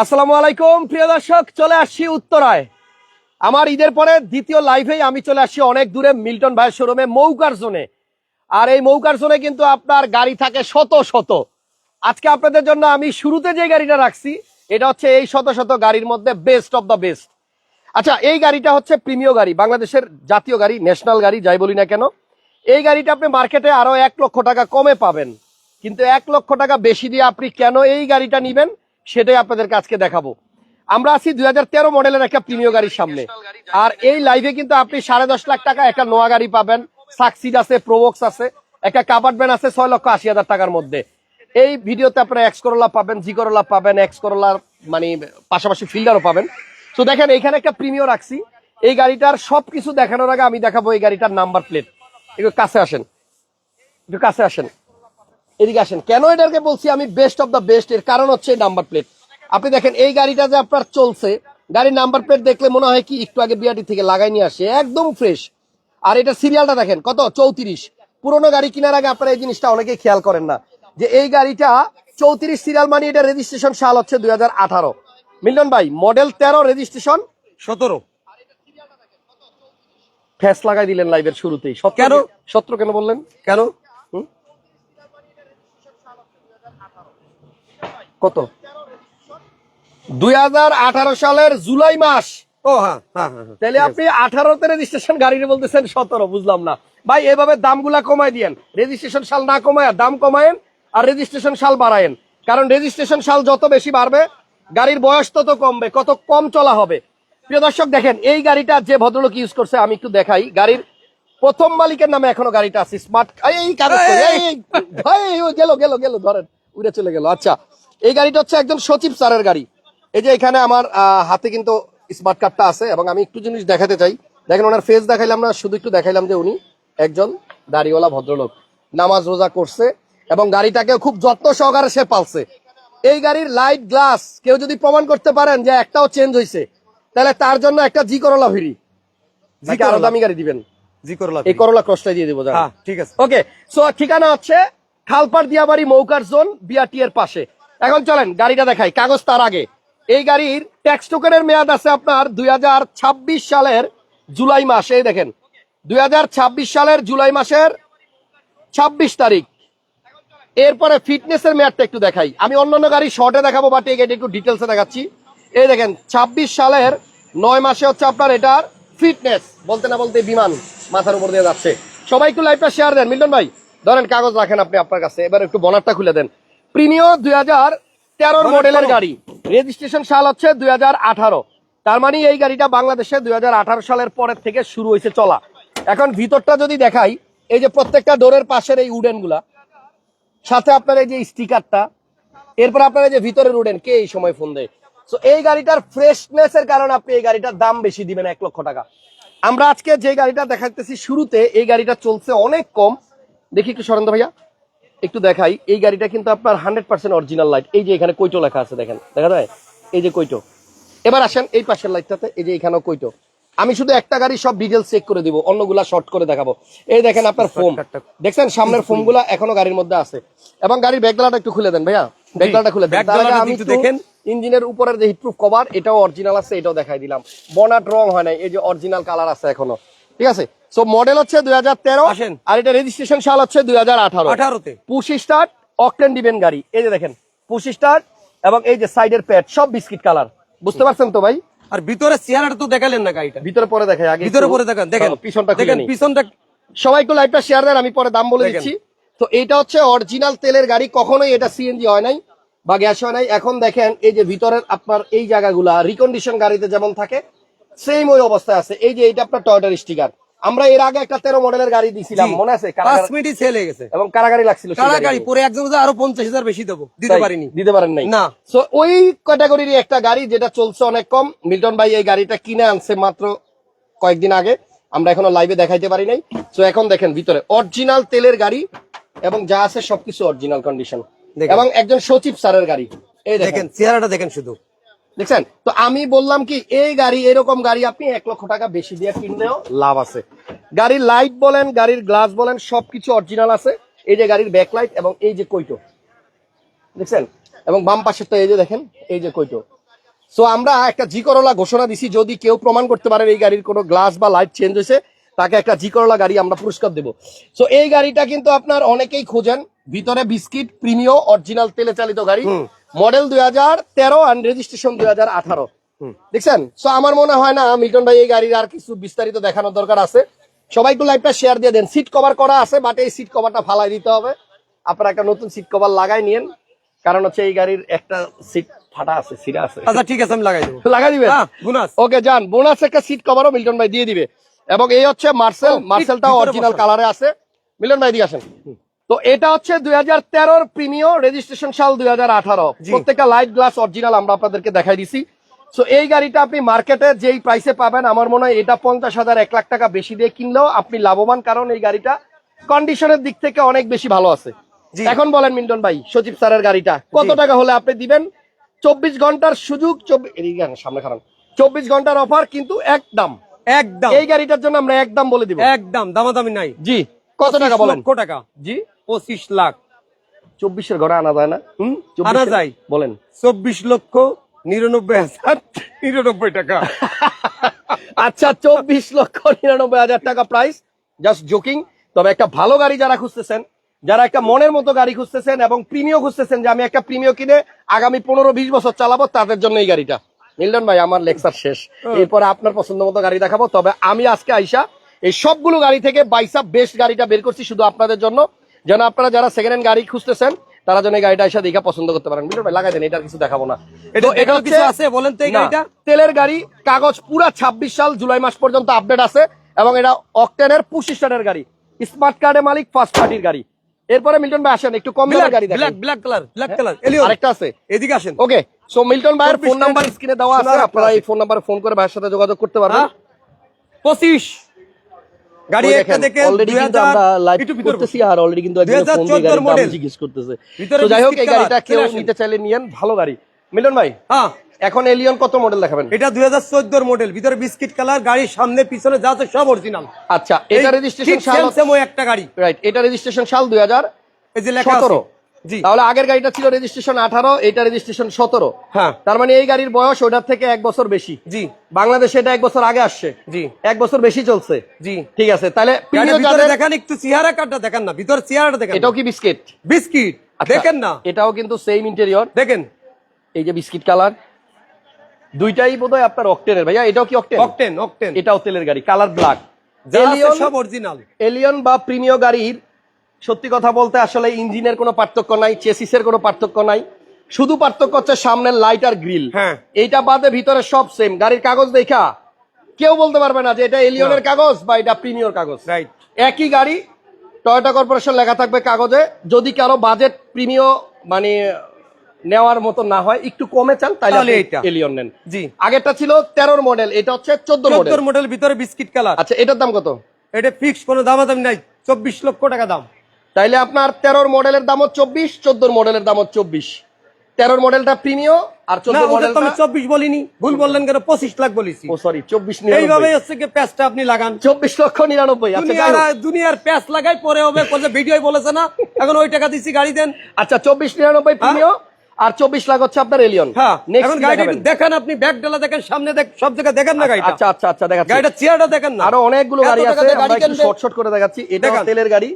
আসসালামু আলাইকুম, প্রিয় দর্শক, চলে আসছি উত্তরায়। আমার ঈদের পরে দ্বিতীয় লাইভেই আমি চলে আসছি অনেক দূরে মিল্টন ভাইয়ের শোরুমে মৌকার জোনে আর এই মৌকার জোনে কিন্তু আপনার গাড়ি থাকে শত শত। আজকে আপনাদের জন্য আমি শুরুতে যে গাড়িটা রাখছি, এটা হচ্ছে এই শত শত গাড়ির মধ্যে বেস্ট অফ দ্য বেস্ট আচ্ছা এই গাড়িটা হচ্ছে প্রিমিয় গাড়ি, বাংলাদেশের জাতীয় গাড়ি ন্যাশনাল গাড়ি, যাই বলি না কেন। এই গাড়িটা আপনি মার্কেটে আরও এক লক্ষ টাকা কমে পাবেন। কিন্তু এক লক্ষ টাকা বেশি দিয়ে আপনি কেন এই গাড়িটা নিবেন? সেটাই আপনাদের আজকে দেখাবো। আমরা আছি দুই মডেলের একটা প্রিমিয় গাড়ির সামনে। আর এই লাইভে কিন্তু আপনি সাড়ে দশ লাখ টাকা একটা নোয়া গাড়ি পাবেন। সাকসিড আছে প্রোবক্স আছে, একটা কাপার্টমেন্ট আছে ছয় লক্ষ আশি হাজার টাকার মধ্যে। এই ভিডিওতে আপনারা এক্স করোলা পাবেন জি করোলা পাবেন এক্স করোলার মানে পাশাপাশি ফিল্ডারও পাবেন। তো দেখেন, এখানে একটা প্রিমিয় রাখছি। এই গাড়িটার সবকিছু দেখানোর আগে আমি দেখাবো এই গাড়িটার নাম্বার প্লেট একটু কাছে আসেন। একটু কাছে আসেন। এদিকে আসেন। কেন এটাকে বলছি আমি বেস্ট অফ দ্য বেস্ট এর কারণ হচ্ছে নাম্বার প্লেট আপনি দেখেন এই গাড়িটা যে আপনার চলছে গাড়ির নাম্বার প্লেট দেখলে মনে হয় কি একটু আগে বিআরটি থেকে লাগাই নিয়ে আসে একদম ফ্রেশ আর এটা সিরিয়ালটা দেখেন কত? চৌত্রিশ। পুরোনো গাড়ি কেনার আগে আপনারা এই জিনিসটা অনেকে খেয়াল করেন না যে এই গাড়িটা চৌত্রিশ সিরিয়াল মানে এটা রেজিস্ট্রেশন সাল হচ্ছে দুই হাজার আঠারো। মিলন ভাই মডেল তেরো রেজিস্ট্রেশন সতেরো। ফ্যাস লাগাই দিলেন লাইভের শুরুতেই? সত্য কেন বললেন? কেন? কত দুই হাজার আঠারো সালের জুলাই মাস ও হ্যাঁ হ্যাঁ হ্যাঁ হ্যাঁ। তাহলে আপনি আঠারোতে রেজিস্ট্রেশন গাড়ি বলতেছেন সতেরো বুঝলাম না ভাই এভাবে দামগুলা কমাই দিয়েন রেজিস্ট্রেশন সাল না কমায় দাম কমায়েন আর রেজিস্ট্রেশন সাল বাড়ায়েন কারণ রেজিস্ট্রেশন সাল যত বেশি বাড়বে গাড়ির বয়স তত কমবে কত কম চলা হবে প্রিয় দর্শক দেখেন এই গাড়িটা যে ভদ্রলোক ইউজ করছে আমি একটু দেখাই গাড়ির প্রথম মালিকের নামে এখনও গাড়িটা আছে স্মার্ট এই গেল গেল গেল ধরেন উড়ে চলে গেল আচ্ছা এই গাড়িটা হচ্ছে একজন সচিব স্যারের গাড়ি। এই যে এখানে আমার হাতে কিন্তু স্মার্ট কার্ডটা আছে এবং আমি একটু জিনিস দেখাতে চাই। দেখেন ওনার ফেস দেখাইলাম না শুধু একটু দেখাইলাম যে উনি একজন দাড়িওয়ালা ভদ্রলোক। নামাজ রোজা করছে এবং গাড়িটাকে খুব যত্ন সহকারে সে পালছে। এই গাড়ির লাইট গ্লাস কেউ যদি প্রমাণ করতে পারেন যে একটাও চেঞ্জ হয়েছে তাহলে তার জন্য একটা জি করলা ফিরি আরও দামি গাড়ি দিবেন? জি করলাম এই করলা ক্রসটাই দিয়ে দিব হ্যাঁ ঠিক আছে। ওকে সো ঠিকানা হচ্ছে খালপাড় দিয়াবাড়ি মৌকার জোন বিআরটি এর পাশে। এখন চলেন, গাড়িটা দেখাই, কাগজ তার আগে। এই গাড়ির ট্যাক্স টোকেনের মেয়াদ আছে আপনার দুই হাজার ছাব্বিশ সালের জুলাই মাস, এই দেখেন। দুই হাজার ছাব্বিশ সালের জুলাই মাসের ছাব্বিশ তারিখ। এরপরে ফিটনেসের মেয়াদটা একটু দেখাই। আমি অন্যান্য গাড়ি শর্টে দেখাবো বাট এই গাড়ি একটু ডিটেলসে দেখাচ্ছি। এই দেখেন, ছাব্বিশ সালের নয় মাসে হচ্ছে আপনার এটার ফিটনেস বলতে না বলতে বিমান মাথার উপর দিয়ে যাচ্ছে। সবাই একটু লাইভটা শেয়ার দেন। মিল্টন ভাই, ধরেন কাগজ রাখেন আপনি আপনার কাছে, এবার একটু বনারটা খুলে দেন। প্রিমিয় দুই হাজার তেরোর মডেলের। গাড়ি। রেজিস্ট্রেশন সাল হচ্ছে দুই হাজার আঠারো। তার মানে এই গাড়িটা বাংলাদেশে দুই হাজার আঠারো সালের পরের থেকে শুরু হয়েছে চলা। এখন ভিতরটা যদি দেখাই এই যে প্রত্যেকটা ডোরের পাশের এই উডেনগুলা সাথে আপনার এই যে স্টিকারটা এরপর আপনার এই যে ভিতরের উডেন কে এই সময় ফোন দেয়? তো এই গাড়িটার ফ্রেশনেস এর কারণে আপনি এই গাড়িটার দাম বেশি দিবেন এক লক্ষ টাকা। আমরা আজকে যে গাড়িটা দেখাতেছি শুরুতে এই গাড়িটা চলছে অনেক কম। দেখি একটু সরেন্দ্র ভাইয়া। একটু দেখাই এই গাড়িটা কিন্তু আপনার হান্ড্রেড পার্সেন্ট অরিজিনাল লাইট এই যে এখানে কৈটো লেখা আছে দেখেন দেখা যায়? এই যে কৈটো এবার আসেন এই পাশের লাইটটাতে এই যে এখানেও কৈটো আমি শুধু একটা গাড়ি সব ডিটেলস চেক করে দিব অন্যগুলা শর্ট করে দেখাবো। এই দেখেন আপনার ফোম দেখছেন সামনের ফোমগুলা এখনও গাড়ির মধ্যে আছে। এবং গাড়ির ব্যাকলাটা একটু খুলে দেন ভাইয়া। ব্যাকলাটা খুলে দেন। আমি দেখেন। ইঞ্জিনের উপরের যে হিটপ্রুফ কভার এটাও অরিজিনাল আছে এটাও দেখাই দিলাম। বনাট রং হয় নাই এই যে অরিজিনাল কালার আছে এখনও। ঠিক আছে? সো মডেল হচ্ছে দুই হাজার তেরো আর এটা রেজিস্ট্রেশন সাল হচ্ছে দুই হাজার আঠারো। আঠারোতে। পুশ স্টার্ট অকটেন ডিবেন গাড়ি। এই যে দেখেন পুশ স্টার্ট এবং এই যে সাইডের প্যাড সব বিস্কিট কালার বুঝতে পারছেন তো ভাই? আর ভিতরে চেহারাটা তো দেখালেন না গাড়িটা। ভিতরে পরে দেখাই আগে ভিতরে পরে দেখেন দেখেন। হ্যাঁ, পিছনটা দেখেন পিছনটা সবাই একটু লাইভটা শেয়ার দেন আমি পরে দাম বলে দিচ্ছি। তো এটা হচ্ছে অরিজিনাল তেলের গাড়ি কখনোই এটা সিএনজি হয় নাই বা গ্যাস হয় নাই। এখন দেখেন এই যে ভিতরের আপনার এই জায়গাগুলা রিকন্ডিশন গাড়িতে যেমন থাকে সেম ওই অবস্থায় আছে। এই যে এটা আপনার টয়টার স্টিকার আমরা এর আগে একটা তেরো মডেলের গাড়ি দিছিলাম মনে আছে? পাঁচ কারাগার- মিনিটই সেল হয়ে গেছে। এবং কারাগারি লাগছিল সেই কারা গাড়ি? গাড়িগুলো। পরে একজন আরও পঞ্চাশ হাজার বেশি দেবো। দিতে পারিনি। দিতে পারেন নাই। না। সো ওই ক্যাটাগরির একটা গাড়ি যেটা চলছে অনেক কম মিল্টন ভাই এই গাড়িটা কিনে আনছে মাত্র কয়েকদিন আগে। আমরা এখনও লাইভে দেখাইতে পারি নাই। সো এখন দেখেন ভিতরে অরিজিনাল তেলের গাড়ি এবং যা আছে সবকিছু অরিজিনাল কন্ডিশন। এবং একজন সচিব স্যারের গাড়ি। এই দেখেন। দেখেন চেহারাটা দেখেন শুধু। দেখছেন? তো আমি বললাম কি, এই গাড়ি, এরকম গাড়ি আপনি এক লক্ষ টাকা বেশি দিয়ে কিনলেও লাভ আছে। গাড়ির লাইট বলেন, গাড়ির গ্লাস বলেন, সবকিছু অরিজিনাল আছে। এই যে গাড়ির ব্যাকলাইট এবং এই যে কৈটো। দেখছেন? এবং বাম পাশের তো এই যে দেখেন, এই যে কৈটো। সো আমরা একটা জি করলা ঘোষণা দিছি, যদি কেউ প্রমাণ করতে পারে এই গাড়ির কোনো গ্লাস বা লাইট চেঞ্জ হয়েছে, তাকে একটা জি করলা গাড়ি আমরা পুরস্কার দেবো। সো এই গাড়িটা কিন্তু আপনার অনেকেই খোঁজেন, ভিতরে বিস্কিট প্রিমিয় অরিজিনাল তেলে চালিত গাড়ি। মডেল দুই হাজার তেরো অ্যান্ড রেজিস্ট্রেশন দুই হাজার আঠারো। দেখছেন? সো আমার মনে হয় না মিল্টন ভাই এই গাড়ির আর কিছু বিস্তারিত দেখানোর দরকার আছে। সবাই একটু লাইভটা শেয়ার দিয়ে দেন। সিট কভার করা আছে বাট এই সিট কভারটা ফালাই দিতে হবে। আপনারা একটা নতুন সিট কভার লাগাই নিয়েন। কারণ হচ্ছে এই গাড়ির একটা সিট ফাটা আছে সিরা আছে। আচ্ছা ঠিক আছে আমি লাগাই দেবো। লাগাই দিবেন? হ্যাঁ, বোনাস। ওকে যান। বোনাস একটা সিট কভারও মিল্টন ভাই দিয়ে দিবে। এবং এই হচ্ছে মার্সেল মার্সেলটাও অরিজিনাল। কালারে আছে। মিলন ভাই দিয়ে আসেন। তো এটা হচ্ছে দুই হাজার তেরোর প্রিমিয় রেজিস্ট্রেশন সাল দুই হাজার আঠারো। প্রত্যেকটা লাইট গ্লাস অরিজিনাল আমরা আপনাদেরকে দেখাই দিছি। সো এই গাড়িটা আপনি মার্কেটে যেই প্রাইসে পাবেন আমার মনে হয় এটা পঞ্চাশ হাজার এক লাখ টাকা বেশি দিয়ে কিনলেও আপনি লাভবান কারণ এই গাড়িটা কন্ডিশনের দিক থেকে অনেক বেশি ভালো আছে। এখন বলেন মিন্টন ভাই সচিব স্যারের গাড়িটা কত টাকা হলে আপনি দিবেন? চব্বিশ ঘণ্টার সুযোগ সামনে খারাপ। চব্বিশ ঘণ্টার অফার কিন্তু একদম। একদম। এই গাড়িটার জন্য আমরা একদম বলে দিব। একদম দামাদামি নাই। জি। কত টাকা বলেন? লক্ষ টাকা। জি পঁচিশ লাখ। চব্বিশের ঘরে আনা যায় না? হুম? 24 আনা যায়। বলেন। চব্বিশ লক্ষ নিরানব্বই হাজার নিরানব্বই টাকা। আচ্ছা চব্বিশ লক্ষ নিরানব্বই হাজার টাকা প্রাইস জাস্ট জোকিং তবে একটা ভালো গাড়ি যারা খুঁজতেছেন যারা একটা মনের মতো গাড়ি খুঁজতেছেন এবং প্রিমিয় খুঁজতেছেন যে আমি একটা প্রিমিয় কিনে আগামী পনেরো বিশ বছর চালাবো তাদের জন্য এই গাড়িটা। মিল্টন ভাই আমার লেকচার শেষ। এরপরে আপনার পছন্দ মতো গাড়ি দেখাবো। তবে আমি আজকে আইসা এই সবগুলো গাড়ি থেকে বাইসা বেস্ট গাড়িটা বের করছি শুধু আপনাদের জন্য। যেন আপনারা যারা সেকেন্ড হ্যান্ড গাড়ি খুঁজতেছেন তারা যেন এই গাড়িটা এসে দেখা পছন্দ করতে পারেন। ভাই লাগাই দেন এটার কিছু দেখাবো না। এটা কিছু আছে বলেন তো এই গাড়িটা। তেলের গাড়ি কাগজ পুরা 26 সাল জুলাই মাস পর্যন্ত আপডেট আছে এবং এটা অকটেনের পুশ স্টার্টের গাড়ি। স্মার্ট কার্ডের মালিক ফার্স্ট পার্টির গাড়ি। এরপরে মিল্টন ভাই আসেন একটু কম দামের গাড়ি black black colour black colour? আরেকটা আছে। এদিকে আসেন। ওকে সো মিল্টন ভাইয়ের ফোন নাম্বার স্ক্রিনে দেওয়া আছে আপনারা এই ফোন নাম্বারে ফোন করে ভাইয়ের সাথে যোগাযোগ করতে পারবেন। হ্যাঁ? পঁচিশ। গাড়ি একটা দেখেন অলরেডি কিন্তু আমরা লাইভ করতেছি আর অলরেডি কিন্তু একজন ফোন দিয়ে গাড়ির দাম জিজ্ঞেস করতেছে। তো যাই হোক এই গাড়িটা কেউ নিতে চাইলে নিয়েন ভালো গাড়ি। মিলন ভাই হ্যাঁ। এখন এলিয়ন কত মডেল দেখাবেন? এটা দুই হাজার চোদ্দোর মডেল ভিতরে বিস্কিট কালার গাড়ির সামনে পিছনে যা আছে সব অরিজিনাল আচ্ছা এটা রেজিস্ট্রেশন সাল একটা গাড়ি। রাইট এটা রেজিস্ট্রেশন সাল দুই হাজার এই যে লেখা আছে। তাহলে আগের গাড়িটা ছিল রেজিস্ট্রেশন আঠারো এটা রেজিস্ট্রেশন সতেরো। হ্যাঁ। তার মানে এই গাড়ির বয়স ওটার থেকে এক বছর বেশি। জি। বাংলাদেশে এটা এক বছর আগে আসছে। জি। এক বছর বেশি চলছে। জি। ঠিক আছে তাহলে দেখেন একটু চেহারা কার্ডটা দেখেন না ভিতরে চেহারাটা দেখেন এটাও কি বিস্কিট? বিস্কিট আচ্ছা, দেখেন না। এটাও কিন্তু সেম ইন্টেরিয়র দেখেন। এই যে বিস্কিট কালার। দুইটাই বোধহয় আপনার অকটেনের ভাইয়া এটাও কি অকটেন অকটেন অকটেন এটাও তেলের গাড়ি কালার ব্ল্যাক আছে সব অরিজিনাল এলিয়ন বা প্রিমিয় গাড়ির সত্যি কথা বলতে আসলে ইঞ্জিনের কোনো পার্থক্য নাই চেসিসের কোনো পার্থক্য নাই। শুধু পার্থক্য হচ্ছে সামনের লাইট আর গ্রিল হ্যাঁ। এইটা বাদে ভিতরে সব সেম গাড়ির কাগজ দেখা কেউ বলতে পারবে না যে এটা এলিয়নের কাগজ বা এটা প্রিমিয়র কাগজ। রাইট একই গাড়ি টয়োটা কর্পোরেশন লেখা থাকবে কাগজে। যদি কারও বাজেট প্রিমিয় মানে নেওয়ার মতো না হয় একটু কমে চান তাহলে এলিয়ন নেন। জি। আগেরটা ছিল তেরোর মডেল এটা হচ্ছে চোদ্দ মডেল মডেল ভিতরে বিস্কিট কালার আচ্ছা এটার দাম কত? এটা ফিক্স কোনো দামাদামি নাই চব্বিশ লক্ষ টাকা দাম। তাইলে আপনার তেরোর মডেলের দাম চব্বিশ চোদ্দোর মডেলের দাম চব্বিশ। তেরোর মডেলটা প্রিমিয় আর চোদ্দ আমি চব্বিশ বলিনি। ভুল বললেন কেন? পঁচিশ লাখ বলেছি। ও সরি চব্বিশ এইভাবে হচ্ছে কি প্যাচটা আপনি লাগান। চব্বিশ লক্ষ নিরানব্বই আচ্ছা দুনিয়ার প্যাচ লাগাই পরে হবে বলছে ভিডিও বলেছে না এখন ওই টাকা দিচ্ছি গাড়ি দেন। আচ্ছা চব্বিশ নিরানব্বই প্রিমিয় আর চব্বিশ লাখ হচ্ছে আপনার এলিয়ন হ্যাঁ এখন গাড়িটা দেখেন আপনি ব্যাগ ডালা দেখেন সামনে দেখ সব জায়গায় দেখেন না গাড়িটা। আচ্ছা আচ্ছা আচ্ছা দেখাচ্ছি। গাড়িটা চেয়ারটা দেখেন না। আরও অনেকগুলো গাড়ি আছে গাড়ি আমরা একটু শর্ট শর্ট করে দেখাচ্ছি। এটা তেলের গাড়ি।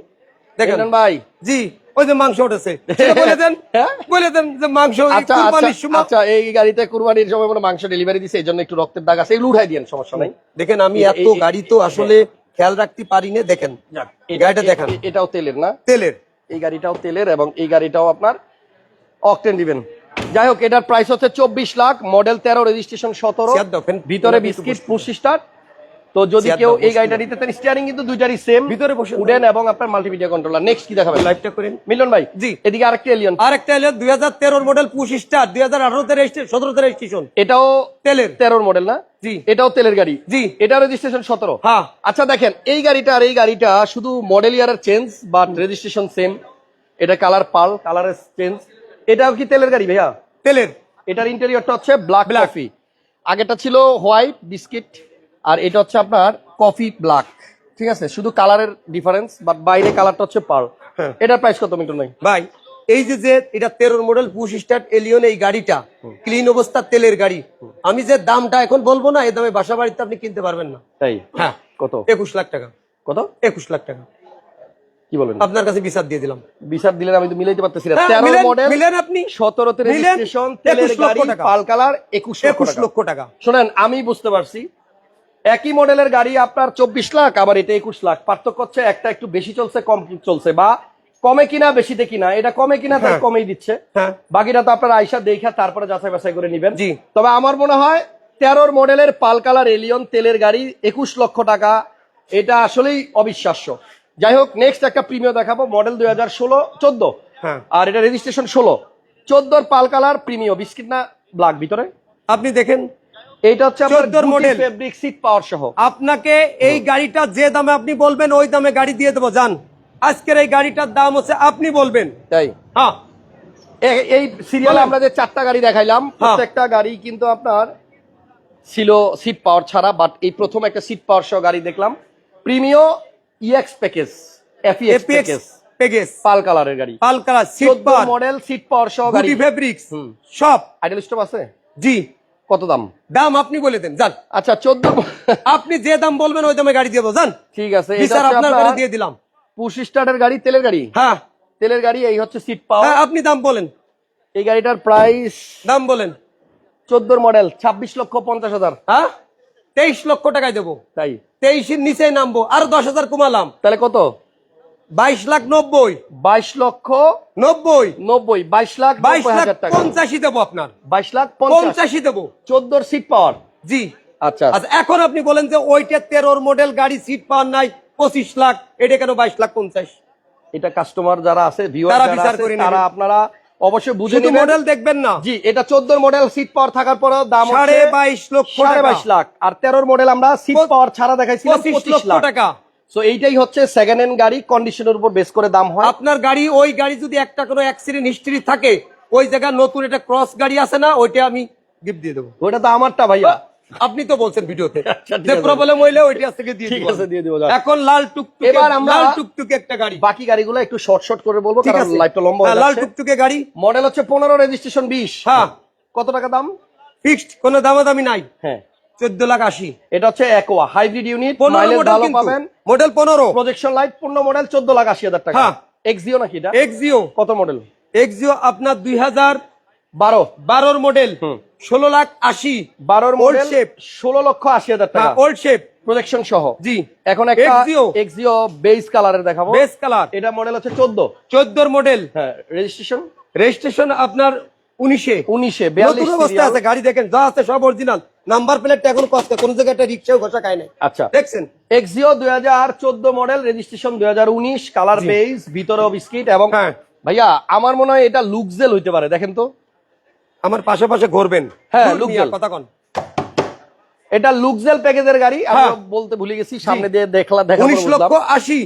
দেখেন। ভাই। জি। ওই যে মাংস উঠেছে। সেটা বলে দেন। হ্যাঁ? বলে দেন যে মাংস আচ্ছা কুরবানির আচ্ছা সময় আচ্ছা এই গাড়িতে কুরবানির সময় মনে মাংস ডেলিভারি দিছে একটু রক্তের দাগ আছে এগুলো উঠাই সমস্যা নাই। দেখেন আমি এত গাড়ি তো আসলে খেয়াল রাখতে পারি না দেখেন গাড়িটা দেখান। এটাও তেলের না? তেলের। এই গাড়িটাও তেলের এবং এই গাড়িটাও আপনার অকটেন দিবেন। যাই হোক এটার প্রাইস হচ্ছে চব্বিশ লাখ মডেল তেরো রেজিস্ট্রেশন সতেরো। ভিতরে বিস্কিট স্টার্ট তো যদি কেউ এই গাড়িটা নিতে চান স্টিয়ারিং কিন্তু দুইটারই সেম ভিতরে বসে উডেন এবং আপনার মাল্টিমিডিয়া কন্ট্রোলার নেক্সট কি দেখাবেন? লাইভটা করেন। মিলন ভাই জি। এদিকে আরেকটা এলিয়ন আরেকটা এলিয়ন হলো দুই হাজার তেরোর মডেল পুশ স্টার দুই হাজার আঠারোতে রেজিস্ট্রেশন সতেরোতে রেজিস্ট্রেশন এটাও তেলের। তেরোর মডেল না? জি। এটাও তেলের গাড়ি। জি। এটা রেজিস্ট্রেশন সতেরো। হ্যাঁ। আচ্ছা দেখেন এই গাড়িটা আর এই গাড়িটা শুধু মডেল ইয়ারের চেঞ্জ বাট রেজিস্ট্রেশন সেম এটা কালার পাল কালারের চেঞ্জ এটাও কি তেলের গাড়ি ভাইয়া? তেলের। এটার ইন্টেরিয়রটা হচ্ছে ব্ল্যাক. কফি আগেটা ছিল হোয়াইট বিস্কিট আর এটা হচ্ছে আপনার কফি ব্ল্যাক ঠিক আছে? শুধু কালারের ডিফারেন্স বাট বাইরে কালারটা হচ্ছে পার হ্যাঁ। এটার প্রাইস কত মিটার নাই ভাই এই যে যে এটা তেরোর মডেল পুশ স্টার্ট এলিয়ন এই গাড়িটা ক্লিন অবস্থা তেলের গাড়ি। আমি যে দামটা এখন বলব না এই দামে বাসা বাড়িতে আপনি কিনতে পারবেন না। তাই? হ্যাঁ। কত? একুশ লাখ টাকা। কত? একুশ লাখ টাকা। কি বলেন? আপনার কাছে বিচার দিয়ে দিলাম। বিচার দিলেন আমি তো মিলাইতে পারতেছি না। হ্যাঁ, তেরো মিলেন- মডেল মিলেন আপনি। সতেরোতে মিলেন। রেজিস্ট্রেশন তেলের গাড়ি টাকা। পাল কালার একুশ লক্ষ একুশ টাকা। লক্ষ টাকা। শোনেন আমি বুঝতে পারছি একই মডেলের গাড়ি আপনার চব্বিশ লাখ আবার এটা একুশ লাখ। পার্থক্য হচ্ছে একটা একটু বেশি চলছে কম চলছে। বা কমে কিনা বেশিতে কিনা এটা কমে কিনা তাই হ্যাঁ। কমেই দিচ্ছে। হ্যাঁ। বাকিটা তো আপনার আইসা দেখা তারপরে যাচাই বাছাই করে নিবেন। জি। তবে আমার মনে হয় তেরোর মডেলের পাল কালার এলিয়ন তেলের গাড়ি একুশ লক্ষ টাকা। এটা আসলেই অবিশ্বাস্য। যাই হোক নেক্সট একটা প্রিমিয়াম দেখাবো মডেল দুই হাজার ষোলো চোদ্দ। হ্যাঁ। আর এটা রেজিস্ট্রেশন ষোলো। চোদ্দোর পাল কালার প্রিমিয়াম বিস্কিট না ব্ল্যাক ভিতরে? আপনি দেখেন। এইটা হচ্ছে আপনার 14 model। ফেব্রিক সিট পাওয়ার সহ। আপনাকে এই গাড়িটা যে দামে আপনি বলবেন ওই দামে গাড়ি দিয়ে দেবো যান। আজকের এই গাড়িটার দাম হচ্ছে আপনি বলবেন। তাই? হ্যাঁ। এই সিরিয়ালে আমরা যে চারটা গাড়ি দেখাইলাম প্রত্যেকটা গাড়ি কিন্তু আপনার ছিল সিট পাওয়ার ছাড়া বাট এই প্রথম একটা সিট পাওয়ার সহ গাড়ি দেখলাম। প্রিমিও ইএক্স প্যাকেজ এফিএক্স প্যাকেজ পেগেস পাল কালারের গাড়ি। পালকারা সিট চোদ্দ মডেল সিট পাওয়ার সহ গাড়ি। ফেব্রিক্স সব। আইডল স্টপ আছে? জি। কত দাম? দাম আপনি বলে দেন যান। আচ্ছা চোদ্দ আপনি যে দাম বলবেন ওই দামে গাড়ি দিয়ে দেবো যান। ঠিক আছে আপনার গাড়ি দিয়ে দিলাম। পুশ স্টার্টের গাড়ি তেলের গাড়ি? হ্যাঁ। তেলের গাড়ি এই হচ্ছে সিট পাওয়ার হ্যাঁ আপনি দাম বলেন। এই গাড়িটার প্রাইস দাম বলেন। চোদ্দোর মডেল ছাব্বিশ লক্ষ পঞ্চাশ হাজার। হ্যাঁ? তেইশ লক্ষ টাকায় দেবো। তাই? তেইশের নিচে নামবো আর দশ হাজার কমালাম। তাহলে কত? বাইশ লাখ নব্বই। বাইশ লক্ষ নব্বই। নব্বই বাইশ লাখ বাইশ লাখ হাজার টাকা। পঞ্চাশি দেবো আপনার। বাইশ লাখ পঞ্চাশ। দেবো। চোদ্দোর সিট পাওয়ার। জি। আচ্ছা। আচ্ছা এখন আপনি বলেন যে ওইটা তেরোর মডেল গাড়ি সিট পাওয়ার নাই পঁচিশ লাখ এটা কেন বাইশ লাখ পঞ্চাশ? এটা কাস্টমার যারা আছে তারা বিচার আছে তারা আপনারা অবশ্যই বুঝে মডেল দেখবেন না। জি এটা চোদ্দোর মডেল সিট পাওয়ার থাকার পরেও দাম সাড়ে বাইশ লক্ষ সাড়ে বাইশ লাখ। আর তেরোর মডেল আমরা সিট পাওয়ার ছাড়া দেখাইছিলাম পঁচিশ লক্ষ লাখ। টাকা। সো এইটাই হচ্ছে সেকেন্ড হ্যান্ড গাড়ি কন্ডিশনের উপর বেস করে দাম হয়। আপনার গাড়ি ওই গাড়ি যদি একটা কোনো অ্যাক্সিডেন্ট হিস্ট্রি থাকে ওই জায়গায় নতুন একটা ক্রস গাড়ি আছে না ওইটা আমি গিফট দিয়ে দেবো। ওটা তো আমারটা ভাইয়া। আপনি তো বলছেন ভিডিওতে আচ্ছা, যে প্রবলেম হইলে ওইটা থেকে দিয়ে ঠিক আছে, দিয়ে দিব। এখন লাল টুকটুকে এবার আমরা- লাল টুকটুকে একটা গাড়ি। বাকি গাড়িগুলো একটু শর্ট শর্ট করে বলব ঠিক কারণ আছে। লাইটটা লম্বা হ্যাঁ, হয়ে লাল টুকটুকে গাড়ি। মডেল হচ্ছে পনেরো রেজিস্ট্রেশন বিশ। হ্যাঁ। কত টাকা দাম? ফিক্সড কোনো দামাদামি নাই। হ্যাঁ। চোদ্দ লাখ আশি। এটা হচ্ছে Aqua hybrid unit mileage model ভালো পাবেন। মডেল পনেরো। প্রজেকশন লাইট পূর্ণ মডেল চোদ্দ লাখ আশি হাজার টাকা। হ্যাঁ। এক্সিও নাকি এটা? এক্সিও কত মডেল এক্সিও আপনার দুই হাজার বারো। বারোর মডেল হুম। ষোলো লাখ আশি। বারোর Old মডেল shape। ষোলো লক্ষ আশি হাজার টাকা। ওল্ড শেপ প্রজেকশন সহ। জি। এখন একটা Exio। এক্সিও বেস কালারের দেখাবো। বেস কালার এটা মডেল হচ্ছে চোদ্দ। চোদ্দোর মডেল হ্যাঁ রেজিস্ট্রেশন রেজিস্ট্রেশন আপনার উনিশে। উনিশে নতুন বিয়াল্লিশ অবস্থায় আছে গাড়ি দেখেন যা আছে সব অরিজিনাল নাম্বার প্লেটটা এখন কষ্ট কোন জায়গায় একটা রিক্সাও ঘষা খায় নাই। আচ্ছা। দেখছেন? এক্সিও দুই model registration colour. Base biscuit এবং হ্যাঁ। ভাইয়া আমার মনে হয় এটা লুকজেল হইতে পারে দেখেন তো। আমার পাশে পাশে ঘুরবেন। হ্যাঁ, gel। কথা কন। এটা লুকজেল প্যাকেজের গাড়ি আমি হ্যাঁ। বলতে ভুলে গেছি সামনে দিয়ে দেখলা দেখা উনিশ লক্ষ আশি।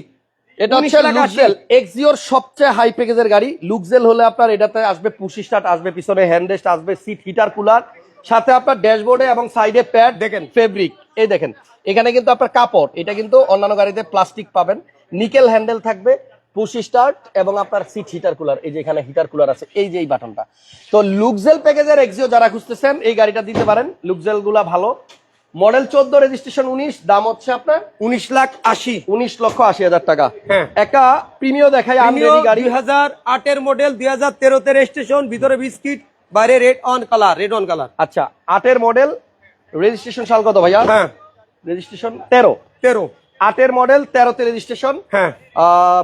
এটা হচ্ছে 19 লাখ আশি। লুকজেল এক্সিওর সবচেয়ে হাই প্যাকেজের গাড়ি। লুকজেল হলে আপনার এটাতে আসবে পুশি স্টার্ট আসবে পিছনে হ্যান্ডরেস্ট আসবে সিট হিটার কুলার সাথে আপনার ড্যাশবোর্ডে এবং সাইডে প্যাড দেখেন। ফেব্রিক এই দেখেন। এখানে কিন্তু আপনার কাপড় এটা কিন্তু অন্যান্য গাড়িতে প্লাস্টিক পাবেন। নিকেল হ্যান্ডেল থাকবে পুশি স্টার্ট এবং আপনার সিট হিটার কুলার এই যে এখানে হিটার কুলার আছে এই যে এই বাটনটা। তো লুকজেল প্যাকেজের এক্সিও যারা খুঁজতেছেন এই গাড়িটা দিতে পারেন। লুকজেলগুলা ভালো। মডেল চোদ্দ রেজিস্ট্রেশন উনিশ দাম হচ্ছে আপনার উনিশ লাখ আশি। উনিশ লক্ষ আশি হাজার টাকা। হ্যাঁ। একটা প্রিমিয় দেখায় আনরেডি গাড়ি। দুই হাজার আটের মডেল দুই হাজার তেরোতে রেজিস্ট্রেশন ভিতরে বিস্কিট বাইরে red on colour red on colour আচ্ছা আটের মডেল রেজিস্ট্রেশন সাল কত ভাইয়া? হ্যাঁ। রেজিস্ট্রেশন তেরো। তেরো। আটের মডেল তেরোতে রেজিস্ট্রেশন হ্যাঁ।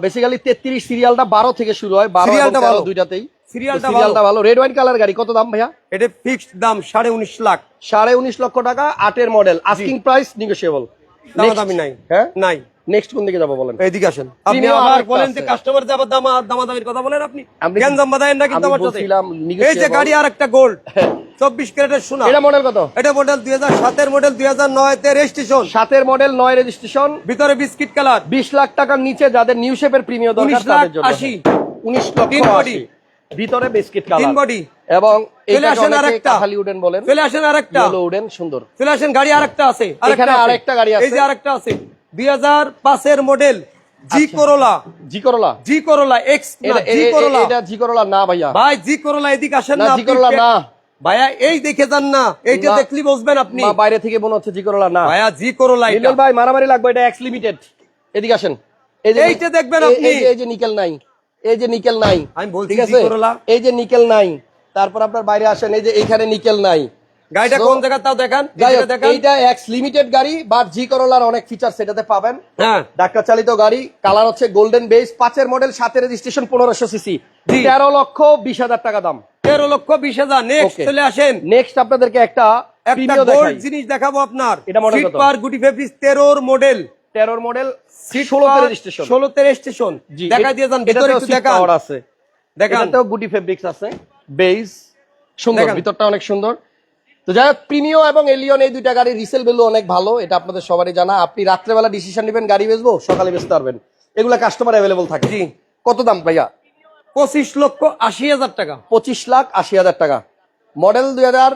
বেসিক্যালি তেত্রিশ সিরিয়ালটা বারো থেকে শুরু হয় বারো সিরিয়ালটা ভালো। দুইটাতেই। সিরিয়ালটা ভালো। রেড ওয়াইন কালার গাড়ি কত দাম ভাইয়া? এটা ফিক্সড দাম সাড়ে উনিশ লাখ। সাড়ে উনিশ লক্ষ টাকা আটের মডেল আস্কিং প্রাইস নিগোসিয়েবল দামাদামি নাই। হ্যাঁ? নাই। নেক্সট কোন দিকে যাব বলেন? এইদিকে আসেন। আপনি আবার বলেন যে কাস্টমার যাবার দামা দামাদামির কথা বলেন আপনি। জ্ঞান জাম্বা দেন না কিন্তু আমার সাথে। বলছিলাম এই যে গাড়ি আর একটা গোল্ড চব্বিশ ক্যারেটের সোনা। এটা মডেল কত? এটা মডেল দুই হাজার মডেল দুই হাজার নয়তে রেজিস্ট্রেশন সাতের মডেল নয় রেজিস্ট্রেশন ভিতরে বিস্কিট কালার বিশ লাখ টাকার নিচে যাদের নিউ শেপের প্রিমিয়াম দরকার 19 লাখ তাদের জন্য। আশি। উনিশ লক্ষ তিন body। আশি। ভিতরে বিস্কিট তিন কালার বডি এবং চলে আসেন আরেকটা। কাঁঠালি উডেন বলেন। চলে আসেন আরেকটা। ইয়েলো উডেন সুন্দর। চলে আসেন গাড়ি আরেকটা আছে। এখানে আছে। আরেকটা গাড়ি আছে। এই যে আরেকটা আছে। দুই হাজার পাঁচের মডেল জি করোলা জি করলা জি করোলা এক্স জি করোলা এটা জি করলা না ভাইয়া। ভাই জি করোলা এদিকে আসেন না জি করলা না। ভাইয়া এই দেখে যান না। এইটা দেখলি বুঝবেন আপনি। বাইরে থেকে মনে হচ্ছে জি করলা না। ভাইয়া জি করোলা এটা। ভাই মারামারি লাগবে এটা এক্স লিমিটেড এদিকে আসেন। এই যে এইটা দেখবেন আপনি। এই যে- নিকেল নাই। এই যে নিকেল নাই। আমি বলছি জি করলা। এই যে নিকেল নাই। তারপর আপনার বাইরে আসেন এই যে এখানে নিকেল নাই। গাড়িটা কোন জায়গা তাও দেখান এইটা এক্স লিমিটেড গাড়ি বাট জি করলার অনেক ফিচার সেটাতে পাবেন। হ্যাঁ। ডাক্তার চালিত গাড়ি কালার হচ্ছে গোল্ডেন বেস পাঁচের মডেল সাতের রেজিস্ট্রেশন পনেরোশো সিসি তেরো লক্ষ বিশ হাজার টাকা দাম। তেরো লক্ষ বিশ হাজার। নেক্সট চলে আসেন। নেক্সট আপনাদেরকে একটা একটা গোল্ড জিনিস দেখাবো আপনার। এটা কত? পার গুটি ফেব্রিক্স তেরোর মডেল তেরোর মডেল ষোলোতে রেজিস্ট্রেশন ষোলোতে রেজিস্ট্রেশন দেখা দিয়ে যান ভিতরে একটু দেখান। আছে। দেখান। গুটি ফেব্রিক্স আছে। বেজ সুন্দর। ভিতরটা অনেক সুন্দর। তো যাই হোক প্রিমিও এবং এলিয়ন এই দুইটা গাড়ি রিসেল ভ্যালু অনেক ভালো এটা আপনাদের সবারই জানা। আপনি রাত্রেবেলা ডিসিশন নেবেন গাড়ি বেচবো সকালে বেচতে পারবেন। এগুলা কাস্টমার অ্যাভেলেবল থাকে। জি। কত দাম ভাইয়া? পঁচিশ লক্ষ আশি হাজার টাকা। পঁচিশ লাখ আশি হাজার টাকা। মডেল দুই হাজার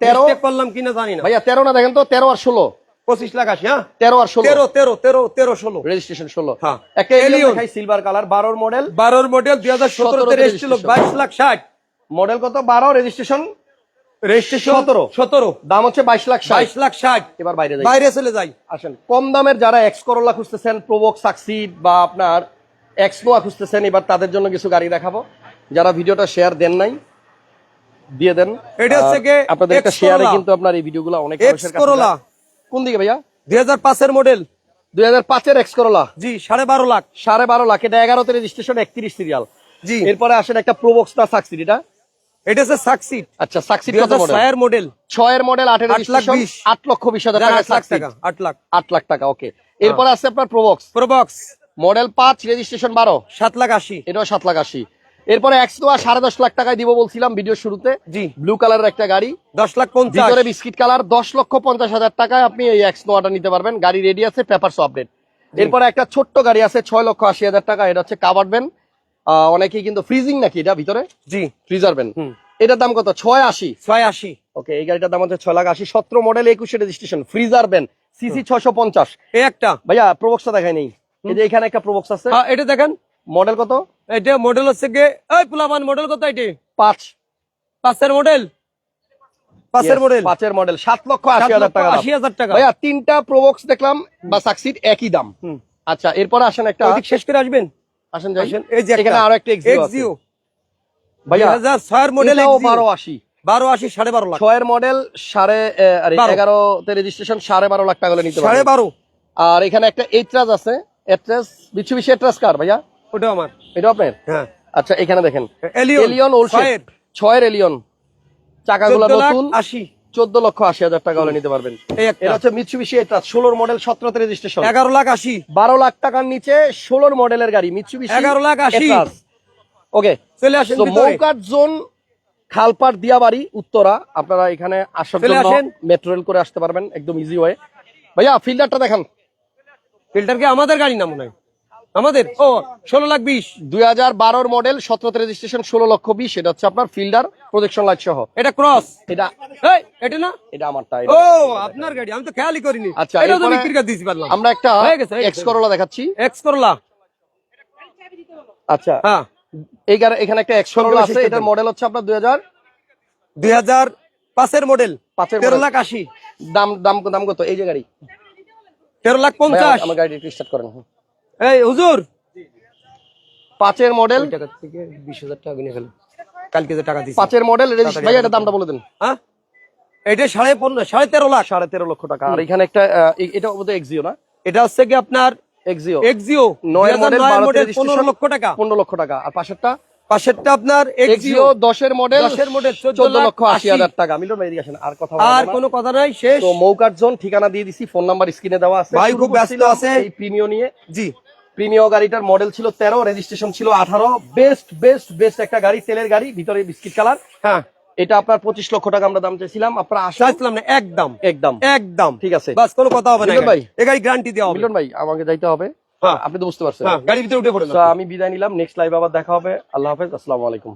তেরো। করলাম কিনা জানি না। ভাইয়া তেরো না দেখেন তো তেরো আর ষোলো। পঁচিশ লাখ আশি হ্যাঁ? তেরো আর ষোলো। তেরো তেরো তেরো তেরো ষোলো। রেজিস্ট্রেশন ষোলো। হ্যাঁ। একটা এলিয়ন দেখাই সিলভার কালার বারোর মডেল বারোর মডেল দুই হাজার সতেরোতে 17 রেজিস্ট্রেশন registration। বাইশ লাখ ষাট। মডেল কত? বারো রেজিস্ট্রেশন রেজিস্ট্রেশন সতেরো। সতেরো। দাম হচ্ছে বাইশ লাখ বাইশ লাখ ষাট। এবার বাইরে যাই। বাইরে চলে যাই। আসেন। কম দামের যারা এক্স করোলা খুঁজতেছেন প্রোবক সাকসিড বা আপনার এক্স নোয়া খুঁজতেছেন এবার তাদের জন্য কিছু গাড়ি দেখাবো। যারা ভিডিওটা শেয়ার দেন নাই দিয়ে দেন। এটা হচ্ছে আপনাদের একটা শেয়ারে কিন্তু আপনার এই ভিডিওগুলো অনেক এক্স মানুষের করোলা কোন দিকে ভাইয়া? দুই হাজার পাঁচের মডেল দুই হাজার পাঁচের এক্স করোলা জি সাড়ে বারো লাখ। সাড়ে বারো লাখ। এটা এগারোতে রেজিস্ট্রেশন একত্রিশ সিরিয়াল জি। এরপরে আসেন একটা প্রোবক্স না সাকসিড এটা এটা হচ্ছে সাকসিড আচ্ছা সাকসিড দুই কত হাজার মডেল ছয়ের মডেল ছয়ের মডেল আটের আট লাখ রেজিস্ট্রেশন বিশ। আট লক্ষ বিশ হাজার টাকা সাকসিড টাকা লাখ। আট লাখ টাকা ওকে এরপরে আছে আপনার প্রোবক্স প্রবক্স মডেল পাঁচ রেজিস্ট্রেশন বারো। সাত লাখ আশি। এটাও সাত লাখ আশি। এরপরে এক্স নোয়া সাড়ে দশ লাখ টাকায় দিব বলছিলাম ভিডিও শুরুতে। জি। ব্লু কালারের একটা গাড়ি। দশ লাখ পঞ্চাশ। ভিতরে বিস্কিট কালার দশ লক্ষ পঞ্চাশ হাজার টাকায় আপনি এই এক্স নোয়াটা নিতে পারবেন। গাড়ি রেডি আছে পেপার আপডেট এরপরে একটা ছোট্ট গাড়ি আছে ছয় লক্ষ আশি হাজার টাকা এটা হচ্ছে কাভার ভ্যান অনেকেই কিন্তু ফ্রিজিং নাকি এটা ভিতরে? জি। ফ্রিজার ভ্যান এটার দাম কত? ছয় আশি। ছয় আশি। ওকে এই গাড়িটার দাম হচ্ছে ছয় লাখ আশি। সতেরো মডেল একুশে রেজিস্ট্রেশন ফ্রিজার ভ্যান সিসি ছশো পঞ্চাশ। এই একটা। ভাইয়া প্রবক্সটা দেখাই নেই। এই যে এখানে একটা প্রবক্স আছে। হ্যাঁ, এটা দেখেন। মডেল কত? এটা মডেল হচ্ছে গিয়ে এই পুলাবান মডেল কত এটি? পাঁচ। পাঁচের মডেল পাঁচের মডেল পাঁচের মডেল সাত লক্ষ আশি হাজার টাকা আশি হাজার টাকা। ভাইয়া তিনটা প্রোবক্স দেখলাম বা সাকসিড একই দাম। হুম। আচ্ছা এরপরে আসেন একটা শেষ করে আসবেন? আসেন আসেন, এই যে এখানে আরও একটা এক্সিও ভাইয়া হাজার ছয়ের মডেল বারো আশি। সাড়ে বারো লাখ। ছয়ের মডেল সাড়ে। এগারোতে রেজিস্ট্রেশন সাড়ে বারো লাখ টাকা হলে নিতে সাড়ে বারো। আর এখানে একটা আছে। এট্রাস বিচ্ছু বিশি এট্রাস কার ভাইয়া? ওটা আমার। এটা আপনার? হ্যাঁ। আচ্ছা এখানে দেখেন। এলিয়ন এলিয়ন ওল্ড ছয়ের। ছয়ের এলিয়ন চাকাগুলো নতুন। আশি। চোদ্দ লক্ষ আশি হাজার টাকা হলে নিতে পারবেন। এটা হচ্ছে ষোলোর মডেল সতেরোতে রেজিস্ট্রেশন এগারো লাখ আশি। বারো লাখ টাকার নিচে ষোলোর মডেলের গাড়ি মিৎসুবিশি 11 লাখ আশি। ওকে চলে আসেন মৌকাট জোন খালপাট দিয়াবাড়ি উত্তরা আপনারা এখানে আসার জন্য আসেন। মেট্রো রেল করে আসতে পারবেন একদম ইজি ওয়ে ভাইয়া ফিল্টারটা দেখান। ফিল্টার কি আমাদের গাড়ি না মনে হয়? আমাদের ও ষোলো লাখ বিশ। দুই হাজার বারোর মডেল সতেরোতে রেজিস্ট্রেশন ষোলো লক্ষ বিশ। এটা হচ্ছে আপনার ফিল্ডার প্রজেকশন লাইট সহ। এটা ক্রস এটা এটা না? এটা আমারটা ও আপনার গাড়ি আমি তো খেয়ালই করিনি। আচ্ছা, এটাও তো বিক্রি করে দিয়েছি পারলাম। আমরা একটা এক্স করোলা দেখাচ্ছি। এক্স করলা আচ্ছা হ্যাঁ। এই গাড়ি- এখানে একটা এক্স করোলা আছে এটার মডেল হচ্ছে আপনার দুই হাজার দুই হাজার পাঁচের মডেল পাঁচের তেরো লাখ আশি। দাম দাম দাম কত? এই যে গাড়ি। তেরো লাখ পঞ্চাশ। আমার গাড়ি স্টার্ট করেন। এই হুজুর। পাঁচের মডেল টাকা থেকে বিশ হাজার টাকা কিনে গেল কালকে যে টাকা দিচ্ছি পাঁচের মডেল ভাই এটা দামটা বলে দেন। হ্যাঁ? এটা সাড়ে পনেরো সাড়ে তেরো লাখ। সাড়ে তেরো লক্ষ টাকা। আর এখানে একটা এটা বোধহয় এক্সিও না? এটা হচ্ছে কি আপনার এক্সিও এক্সিও নয় মডেল মডেল মডেল পনেরো লক্ষ টাকা। পনেরো লক্ষ টাকা। আর পাশেরটা? পাশেরটা আপনার এক্সিও দশের মডেল দশের model, চোদ্দ লক্ষ আশি। হাজার টাকা। মিলন ভাই আসেন আর কথা আর কোনো কথা নাই শেষ। তো মৌকার জোন ঠিকানা দিয়ে দিছি ফোন নাম্বার স্ক্রিনে দেওয়া আছে। ভাই খুব ব্যস্ত আছে। এই প্রিমিও নিয়ে। জি। প্রিমিও গাড়িটার মডেল ছিল তেরো রেজিস্ট্রেশন ছিল আঠারো। বেস্ট বেস্ট বেস্ট একটা গাড়ি তেলের গাড়ি ভিতরে বিস্কিট কালার। হ্যাঁ। এটা আপনার পঁচিশ লক্ষ টাকা আমরা দাম চাইছিলাম। আপনার আশা ছিলাম না একদম। একদম। একদম। ঠিক আছে। বাস কোনো কথা হবে না ভাই। এ গাড়ি গ্যারান্টি দেওয়া হবে। মিলন ভাই আমাকে যাইতে হবে। হ্যাঁ। আপনি তো বুঝতে পারছেন। গাড়ি গাড়ির ভিতরে উঠে পড়ে আমি বিদায় নিলাম। নেক্সট লাইভ আবার দেখা হবে। আল্লাহ হাফেজ। আসসালামু আলাইকুম।